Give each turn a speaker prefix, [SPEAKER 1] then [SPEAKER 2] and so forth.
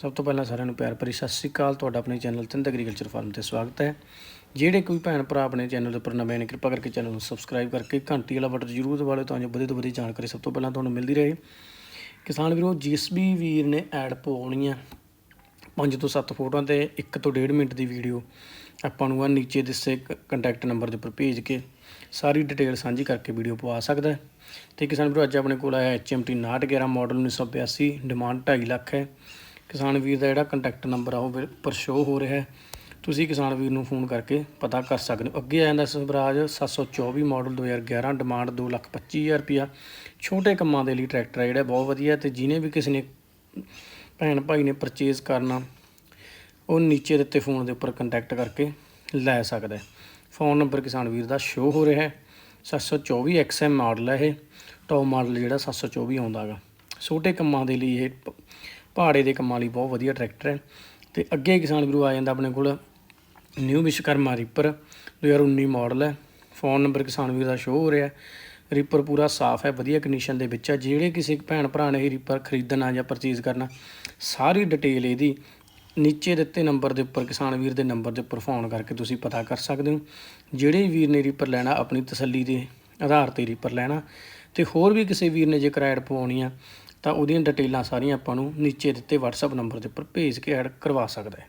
[SPEAKER 1] ਸਭ ਤੋਂ ਪਹਿਲਾਂ ਸਾਰਿਆਂ ਨੂੰ ਪਿਆਰ ਭਰੀ ਸਤਿ ਸ੍ਰੀ ਅਕਾਲ। ਤੁਹਾਡਾ ਆਪਣੇ ਚੈਨਲ ਤਿੰਦ ਐਗਰੀਕਲਚਰ ਫਾਰਮ ਤੇ ਸਵਾਗਤ ਹੈ। ਜਿਹੜੇ ਕੋਈ ਭੈਣ ਭਰਾ ਆਪਣੇ ਚੈਨਲ ਉੱਪਰ ਨਵੇਂ ਨੇ, ਕਿਰਪਾ ਕਰਕੇ ਚੈਨਲ ਨੂੰ ਸਬਸਕ੍ਰਾਈਬ ਕਰਕੇ ਘੰਟੀ ਵਾਲਾ ਬਟਨ ਜ਼ਰੂਰ ਦਬਾ ਲਿਓ ਤਾਂ ਜੋ ਵਧੇ ਤੋਂ ਵਧੇ ਜਾਣਕਾਰੀ ਸਭ ਤੋਂ ਪਹਿਲਾਂ ਤੁਹਾਨੂੰ ਮਿਲਦੀ ਰਹੇ। ਕਿਸਾਨ ਵੀਰੋ, ਜਿਸ ਵੀਰ ਨੇ ਐਡ ਪਾਉਣੀ ਆ ਪੰਜ ਤੋਂ ਸੱਤ ਫੋਟੋਆਂ ਤੇ 1 ਤੋਂ 1.5 ਮਿੰਟ ਦੀ ਵੀਡੀਓ ਆਪਾਂ ਨੂੰ ਆ ਨੀਚੇ ਦਿੱਸੇ ਕੰਟੈਕਟ ਨੰਬਰ ਦੇ ਉੱਪਰ ਭੇਜ ਕੇ ਸਾਰੀ ਡਿਟੇਲ ਸਾਂਝੀ ਕਰਕੇ ਵੀਡੀਓ ਪਵਾ ਸਕਦਾ ਹੈ। ਤੇ ਕਿਸਾਨ ਵੀਰੋ, ਅੱਜ ਆਪਣੇ ਕੋਲ ਆਇਆ HMT 911 ਮਾਡਲ 1982 ਡਿਮਾਂਡ 2.5 ਲੱਖ ਹੈ। ਕਿਸਾਨ ਵੀਰ ਦਾ ਜਿਹੜਾ ਕੰਟੈਕਟ ਨੰਬਰ ਆ ਉਹ ਵੀ ਉੱਪਰ ਸ਼ੋ ਹੋ ਰਿਹਾ ਹੈ। ਤੁਸੀਂ ਕਿਸਾਨ ਵੀਰ ਨੂੰ ਫੋਨ ਕਰਕੇ ਪਤਾ ਕਰ ਸਕਦੇ ਹੋ। ਅੱਗੇ ਆ ਜਾਂਦਾ ਸਵਰਾਜ 724 ਮਾਡਲ 2011 ਡਿਮਾਂਡ 225000 ਰੁਪਿਆ ਛੋਟੇ ਕੰਮਾਂ ਦੇ ਲਈ ਟਰੈਕਟਰ ਹੈ ਜਿਹੜਾ, ਬਹੁਤ ਵਧੀਆ ਤੇ ਜਿਹਨੇ ਵੀ ਕਿਸੇ ਨੇ ਭੈਣ ਭਾਈ ਨੇ ਪਰਚੇਜ਼ ਕਰਨਾ, ਉਹ ਨੀਚੇ ਦਿੱਤੇ ਫੋਨ ਦੇ ਉੱਪਰ ਕੰਟੈਕਟ ਕਰਕੇ ਲੈ ਸਕਦਾ ਹੈ। ਫੋਨ ਨੰਬਰ ਕਿਸਾਨ ਵੀਰ ਦਾ ਸ਼ੋ ਹੋ ਰਿਹਾ ਹੈ। 724 XM ਮਾਡਲ ਹੈ ਇਹ। ਟੌਪ ਮਾਡਲ ਜਿਹੜਾ 724 ਆਉਂਦਾ ਹੈਗਾ। ਛੋਟੇ ਕੰਮਾਂ ਦੇ ਲਈ ਇਹ ਪ- ਪਹਾੜੇ ਦੇ ਕੰਮਾਂ ਲਈ ਬਹੁਤ ਵਧੀਆ ਟਰੈਕਟਰ ਹੈ। ਤੇ ਅੱਗੇ ਕਿਸਾਨ ਵੀਰੂ ਆ ਜਾਂਦਾ ਆਪਣੇ ਕੋਲ ਨਿਊ ਵਿਸ਼ਕਰਮਾ ਰੀਪਰ 2019 ਮਾਡਲ ਹੈ। ਫੋਨ ਨੰਬਰ ਕਿਸਾਨ ਵੀਰ ਦਾ ਸ਼ੋ ਹੋ ਰਿਹਾ ਹੈ। ਰੀਪਰ ਪੂਰਾ ਸਾਫ਼ ਹੈ, ਵਧੀਆ ਕੰਡੀਸ਼ਨ ਦੇ ਵਿੱਚ ਹੈ। ਜਿਹੜੇ ਕਿਸੇ ਭੈਣ ਭਰਾ ਨੇ ਇਹ ਰੀਪਰ ਖਰੀਦਣਾ ਜਾਂ ਪਰਚੇਜ਼ ਕਰਨਾ, ਸਾਰੀ ਡਿਟੇਲ ਇਹਦੀ ਨੀਚੇ ਦਿੱਤੇ ਨੰਬਰ ਦੇ ਉੱਪਰ ਕਿਸਾਨ ਵੀਰ ਦੇ ਨੰਬਰ ਦੇ ਉੱਪਰ ਫੋਨ ਕਰਕੇ ਤੁਸੀਂ ਪਤਾ ਕਰ ਸਕਦੇ ਹੋ। ਜਿਹੜੇ ਵੀਰ ਨੇ ਰੀਪਰ ਲੈਣਾ, ਆਪਣੀ ਤਸੱਲੀ ਦੇ ਆਧਾਰ ਤੇ ਰੀਪਰ ਲੈਣਾ। ਤੇ ਹੋਰ ਵੀ ਕਿਸੇ ਵੀਰ ਨੇ ਜੇ ਐਡ ਪਵਾਉਣੀ ਆ ਤਾਂ ਉਹਦੀਆਂ ਡਿਟੇਲਾਂ ਸਾਰੀਆਂ ਆਪਾਂ ਨੂੰ ਨੀਚੇ ਦਿੱਤੇ WhatsApp ਨੰਬਰ ਦੇ ਉੱਪਰ ਭੇਜ ਕੇ ਐਡ ਕਰਵਾ ਸਕਦਾ ਹੈ।